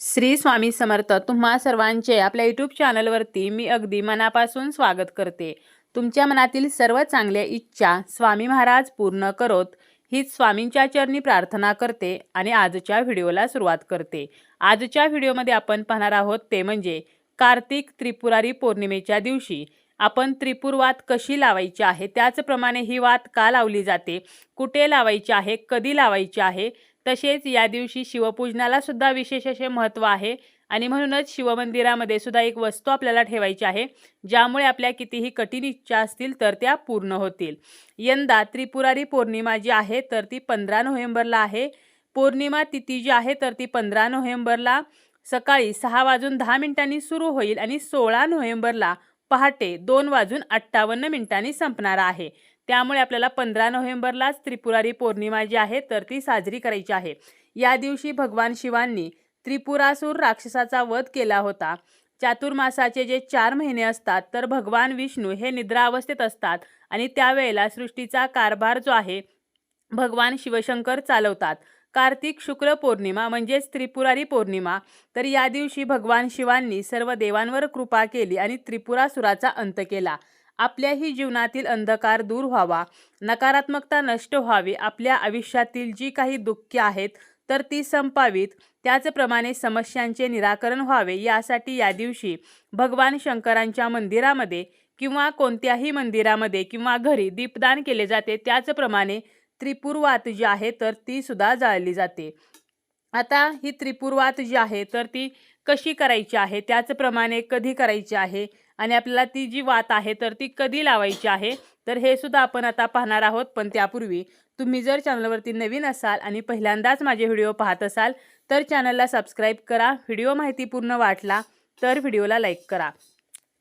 श्री स्वामी समर्थ तुम्हा सर्वांचे आपल्या यूट्यूब चॅनलवरती मी अगदी मनापासून स्वागत करते. तुमच्या मनातील सर्व चांगल्या इच्छा स्वामी महाराज पूर्ण करोत. हीच स्वामींच्या चरणी प्रार्थना करते आणि आजच्या व्हिडिओला सुरुवात करते. आजच्या व्हिडिओमध्ये आपण पाहणार आहोत ते म्हणजे कार्तिक त्रिपुरारी पौर्णिमेच्या दिवशी आपण त्रिपूर वात कशी लावायची आहे? त्याचप्रमाणे ही वात का लावली जाते? कुठे लावायची आहे? कधी लावायची आहे? तसेच या दिवशी शिवपूजनाला सुद्धा विशेष असे महत्त्व आहे. आणि म्हणूनच शिवमंदिरामध्ये सुद्धा एक वस्तू आपल्याला ठेवायची आहे. ज्यामुळे आपल्या कितीही कठीण इच्छा असतील तर त्या पूर्ण होतील. यंदा त्रिपुरारी पौर्णिमा जी आहे तर ती पंधरा नोव्हेंबरला आहे. पौर्णिमा तिथी जी आहे तर ती पंधरा नोव्हेंबरला सकाळी सहा वाजून दहा मिनिटांनी सुरू होईल आणि सोळा नोव्हेंबरला पहाटे दोन वाजून अठ्ठावन्न मिनिटांनी संपणार आहे. त्यामुळे आपल्याला पंधरा नोव्हेंबरलाच त्रिपुरारी पौर्णिमा जी आहे तर ती साजरी करायची आहे. या दिवशी भगवान शिवांनी त्रिपुरासूर राक्षसाचा वध केला होता. चातुर्मासाचे जे चार महिने असतात तर भगवान विष्णू हे निद्रा अवस्थेत असतात आणि त्यावेळेला सृष्टीचा कारभार जो आहे भगवान शिवशंकर चालवतात. कार्तिक शुक्ल पौर्णिमा म्हणजेच त्रिपुरारी पौर्णिमा. तर या दिवशी भगवान शिवांनी सर्व देवांवर कृपा केली आणि त्रिपुरासुराचा अंत केला. आपल्याही जीवनातील अंधकार दूर व्हावा. नकारात्मकता नष्ट व्हावी. आपल्या आयुष्यातील जी काही दुःखे आहेत तर ती संपावीत. त्याचप्रमाणे समस्यांचे निराकरण व्हावे. यासाठी या दिवशी भगवान शंकरांच्या मंदिरामध्ये किंवा कोणत्याही मंदिरामध्ये किंवा घरी दीपदान केले जाते. त्याचप्रमाणे त्रिपुरवात जी आहे तर ती सुद्धा जाळली जाते. आता ही त्रिपुरवात जी आहे तर ती कशी करायची आहे त्याचप्रमाणे कधी करायची आहे आणि आपल्याला ती जी वात आहे तर ती कधी लावायची आहे तर हे सुद्धा आपण आता पाहणार आहोत. पण त्यापूर्वी तुम्ही जर चॅनलवरती नवीन असाल आणि पहिल्यांदाच माझे व्हिडिओ पाहत असाल तर चॅनलला सबस्क्राईब करा व्हिडिओ माहितीपूर्ण वाटला तर व्हिडिओला लाईक करा.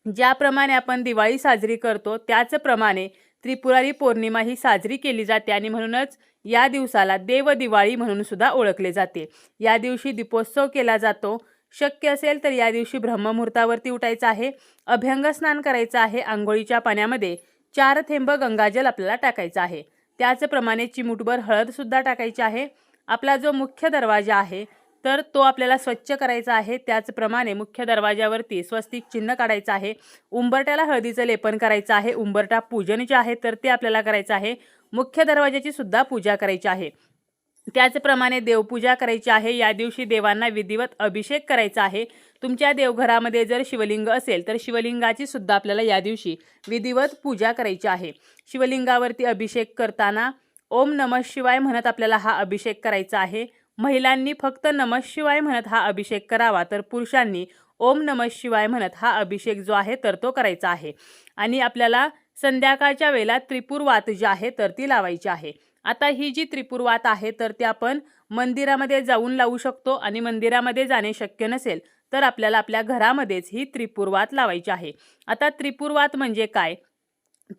ज्याप्रमाणे आपण दिवाळी साजरी करतो त्याचप्रमाणे त्रिपुरारी पौर्णिमा ही साजरी केली जाते आणि म्हणूनच या दिवसाला देव दिवाळी म्हणून सुद्धा ओळखले जाते. या दिवशी दीपोत्सव केला जातो. शक्य असेल तर या दिवशी ब्रह्ममुहूर्तावरती उठायचं आहे. अभ्यंग स्नान करायचं आहे. आंघोळीच्या पाण्यामध्ये चार थेंब गंगाजल आपल्याला टाकायचं आहे. त्याचप्रमाणे चिमूटभर हळदसुद्धा टाकायची आहे. आपला जो मुख्य दरवाजा आहे तर तो आपल्याला स्वच्छ करायचा आहे. त्याचप्रमाणे मुख्य दरवाजावरती स्वस्तिक चिन्ह काढायचं आहे. उंबरट्याला हळदीचं लेपन करायचं आहे. उंबरटा पूजन जे आहे तर ते आपल्याला करायचं आहे. मुख्य दरवाजाची सुद्धा पूजा करायची आहे. त्याचप्रमाणे देवपूजा करायची आहे. या दिवशी देवांना विधिवत अभिषेक करायचा आहे. तुमच्या देवघरामध्ये जर शिवलिंग असेल तर शिवलिंगाची सुद्धा आपल्याला या दिवशी विधिवत पूजा करायची आहे. शिवलिंगावरती अभिषेक करताना ओम नमः शिवाय म्हणत आपल्याला हा अभिषेक करायचा आहे. महिलांनी फक्त नमः शिवाय म्हणत हा अभिषेक करावा तर पुरुषांनी ओम नमः शिवाय म्हणत हा अभिषेक जो आहे तर तो करायचा आहे. आणि आपल्याला संध्याकाळच्या वेळेला त्रिपुर वात जी आहे तर ती लावायची आहे. आता ही जी त्रिपुरवात आहे तर ती आपण मंदिरामध्ये जाऊन लावू शकतो आणि मंदिरामध्ये जाणे शक्य नसेल तर आपल्याला आपल्या घरामध्येच ही त्रिपुरवात लावायची आहे. आता त्रिपुरवात म्हणजे काय?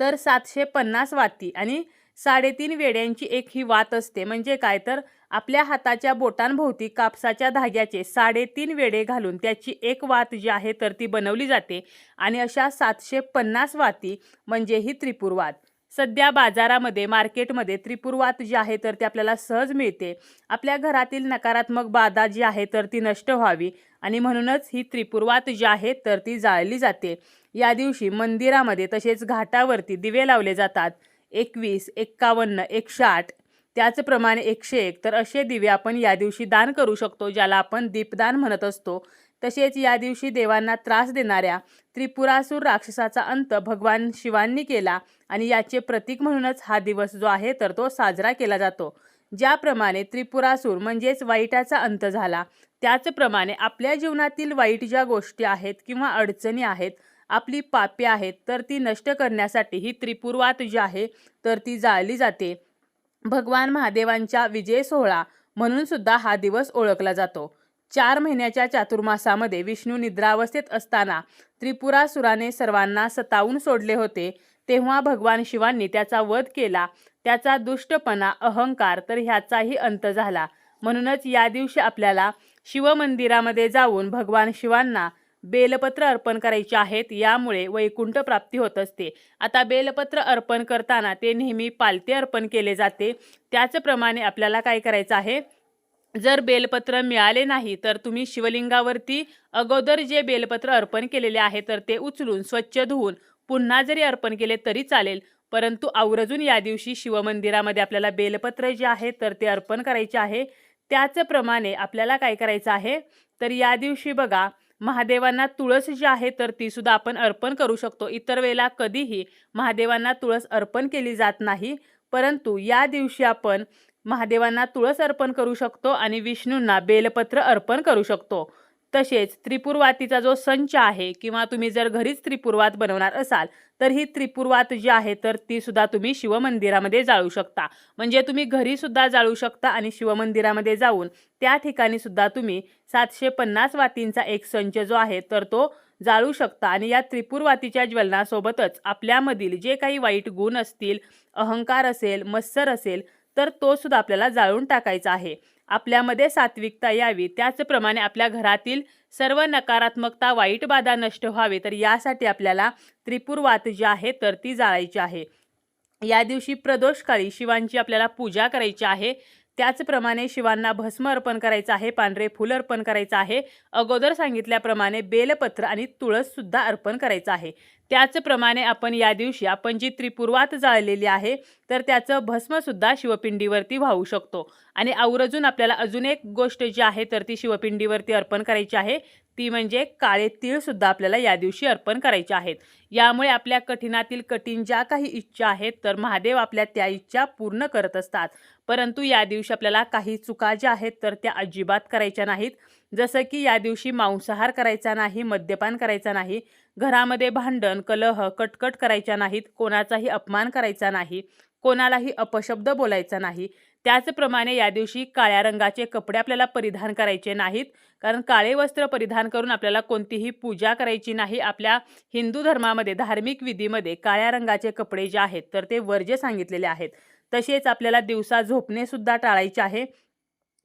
तर सातशे पन्नास वाती आणि साडेतीन वेड्यांची एक ही वात असते. म्हणजे काय? तर आपल्या हाताच्या बोटांभोवती कापसाच्या धाग्याचे साडेतीन वेडे घालून त्याची एक वात जी आहे तर ती बनवली जाते. आणि अशा सातशे पन्नास वाती म्हणजे ही त्रिपुरवात. सध्या बाजारामध्ये मार्केटमध्ये त्रिपुरवात जी आहे तर ती आपल्याला सहज मिळते. आपल्या घरातील नकारात्मक बाधा जी आहे तर ती नष्ट व्हावी आणि म्हणूनच ही त्रिपुरवात जी आहे तर ती जाळली जाते. या दिवशी मंदिरामध्ये तसेच घाटावरती दिवे लावले जातात. एकवीस एक्कावन्न एकशे आठ त्याचप्रमाणे एकशे एक. तर असे दिवे आपण या दिवशी दान करू शकतो ज्याला आपण दीपदान म्हणत असतो. तसेच या दिवशी देवांना त्रास देणाऱ्या त्रिपुरासूर राक्षसाचा अंत भगवान शिवांनी केला आणि याचे प्रतीक म्हणूनच हा दिवस जो आहे तर तो साजरा केला जातो. ज्याप्रमाणे त्रिपुरासूर म्हणजेच वाईटाचा अंत झाला त्याचप्रमाणे आपल्या जीवनातील वाईट ज्या गोष्टी आहेत किंवा अडचणी आहेत आपली पापे आहेत तर ती नष्ट करण्यासाठी ही त्रिपुरवात जी आहे तर ती जाळली जाते. भगवान महादेवांच्या विजय सोहळा म्हणून सुद्धा हा दिवस ओळखला जातो. चार महिन्याच्या चातुर्मासामध्ये विष्णू निद्रावस्थेत असताना त्रिपुरासुराने सर्वांना सतावून सोडले होते. तेव्हा भगवान शिवांनी त्याचा वध केला. त्याचा दुष्टपणा अहंकार तर ह्याचाही अंत झाला. म्हणूनच या दिवशी आपल्याला शिवमंदिरामध्ये जाऊन भगवान शिवांना बेलपत्र अर्पण करायचे आहेत. यामुळे वैकुंठ प्राप्ती होत असते. आता बेलपत्र अर्पण करताना ते नेहमी पालते अर्पण केले जाते. त्याचप्रमाणे आपल्याला काय करायचं आहे? जर बेलपत्र मिळाले नाही तर तुम्ही शिवलिंगावरती अगोदर जे बेलपत्र अर्पण केलेले आहे तर ते उचलून स्वच्छ धुवून पुन्हा जरी अर्पण केले तरी चालेल. परंतु आवर्जून या दिवशी शिवमंदिरामध्ये आपल्याला बेलपत्र जे आहे तर ते अर्पण करायचे आहे. त्याचप्रमाणे आपल्याला काय करायचं आहे? तर या दिवशी बघा महादेवांना तुळस जी आहे तर ती सुद्धा आपण अर्पण करू शकतो. इतर वेळेला कधीही महादेवांना तुळस अर्पण केली जात नाही. परंतु या दिवशी आपण महादेवांना तुळस अर्पण करू शकतो आणि विष्णूंना बेलपत्र अर्पण करू शकतो. तसेच त्रिपुरवातीचा जो संच आहे किंवा तुम्ही जर घरीच त्रिपुरवात बनवणार असाल तर ही त्रिपुरवात जी आहे तर ती सुद्धा तुम्ही शिवमंदिरामध्ये जाळू शकता. म्हणजे तुम्ही घरी सुद्धा जाळू शकता आणि शिवमंदिरामध्ये जाऊन त्या ठिकाणी सुद्धा तुम्ही सातशे पन्नास वातींचा एक संच जो आहे तर तो जाळू शकता. आणि या त्रिपुरवातीच्या ज्वलनासोबतच आपल्यामधील जे काही वाईट गुण असतील अहंकार असेल मत्सर असेल तर तो सुद्धा आपल्याला जाळून टाकायचा आहे. आपल्यामध्ये सात्विकता यावी. त्याचप्रमाणे आपल्या घरातील सर्व नकारात्मकता वाईट बाधा नष्ट व्हावे. तर यासाठी आपल्याला त्रिपुरवात जी आहे तर ती जाळायची आहे. या दिवशी प्रदोष काळी शिवांची आपल्याला पूजा करायची आहे. त्याचप्रमाणे शिवांना भस्म अर्पण करायचं आहे पांढरे फुल अर्पण करायचं आहे. अगोदर सांगितल्याप्रमाणे बेलपत्र आणि तुळस सुद्धा अर्पण करायचं आहे. त्याचप्रमाणे आपण या दिवशी आपण जी त्रिपुर्वात जाळलेली आहे तर त्याचं भस्मसुद्धा शिवपिंडीवरती वाहू शकतो. आणि आवर्जून आपल्याला अजून एक गोष्ट जी आहे तर ती शिवपिंडीवरती अर्पण करायची आहे. ती म्हणजे काळे तीळसुद्धा आपल्याला या दिवशी अर्पण करायचे आहेत. यामुळे आपल्या कठीणातील कठीण ज्या काही इच्छा आहेत तर महादेव आपल्या त्या इच्छा पूर्ण करत असतात. परंतु या दिवशी आपल्याला काही चुका ज्या आहेत तर त्या अजिबात करायच्या नाहीत. जसं की या दिवशी मांसाहार करायचा नाही मद्यपान करायचा नाही. घरामध्ये भांडण कलह कटकट करायच्या नाहीत कोणाचाही अपमान करायचा नाही कोणालाही अपशब्द बोलायचा नाही. त्याचप्रमाणे या दिवशी काळ्या रंगाचे कपडे आपल्याला परिधान करायचे नाहीत कारण काळे वस्त्र परिधान करून आपल्याला कोणतीही पूजा करायची नाही. आपल्या हिंदू धर्मामध्ये धार्मिक विधीमध्ये काळ्या रंगाचे कपडे जे आहेत तर ते वर्ज्य सांगितलेले आहेत. तसेच आपल्याला दिवसा झोपणेसुद्धा टाळायचे आहे.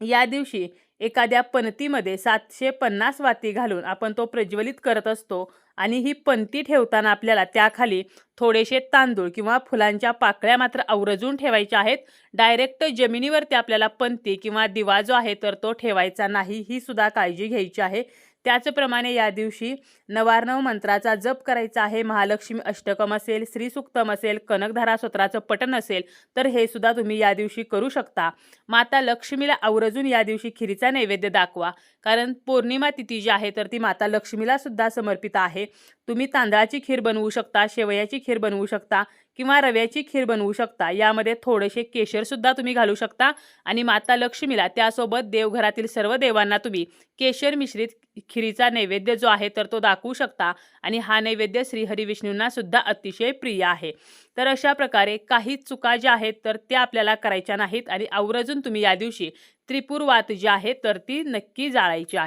या दिवशी एखाद्या पणतीमध्ये सातशे पन्नास वाती घालून आपण तो प्रज्वलित करत असतो आणि ही पंती ठेवताना आपल्याला त्याखाली थोडेसे तांदूळ किंवा फुलांच्या पाकळ्या मात्र आवर्जून ठेवायच्या आहेत. डायरेक्ट जमिनीवरती आपल्याला पंती किंवा दिवा जो आहे तर तो ठेवायचा नाही ही सुद्धा काळजी घ्यायची आहे. त्याचप्रमाणे या दिवशी नवार्णव मंत्राचा जप करायचा आहे महालक्ष्मी अष्टकम असेल श्रीसुक्तम असेल कनकधारा स्तोत्राचं पठण असेल तर हे सुद्धा तुम्ही या दिवशी करू शकता. माता लक्ष्मीला आवर्जून या दिवशी खिरीचा नैवेद्य दाखवा. कारण पौर्णिमा तिथी जी आहे तर ती माता लक्ष्मीला सुद्धा समर्पित आहे. तुम्ही तांदळाची खीर बनवू शकता शेवयाची खीर बनवू शकता किंवा रव्याची खीर बनवू शकता. यामध्ये थोडेसे केशरसुद्धा तुम्ही घालू शकता. आणि माता लक्ष्मीला त्यासोबत देवघरातील सर्व देवांना तुम्ही केशर मिश्रित खिरीचा नैवेद्य जो आहे तर तो दाखवू शकता. आणि हा नैवेद्य श्रीहरिविष्णूंना सुद्धा अतिशय प्रिय आहे. तर अशा प्रकारे काही चुका ज्या आहेत तर त्या आपल्याला करायच्या नाहीत. आणि आवर्जून तुम्ही या दिवशी त्रिपुरवात जी आहे तर ती नक्की जाळायची आहे.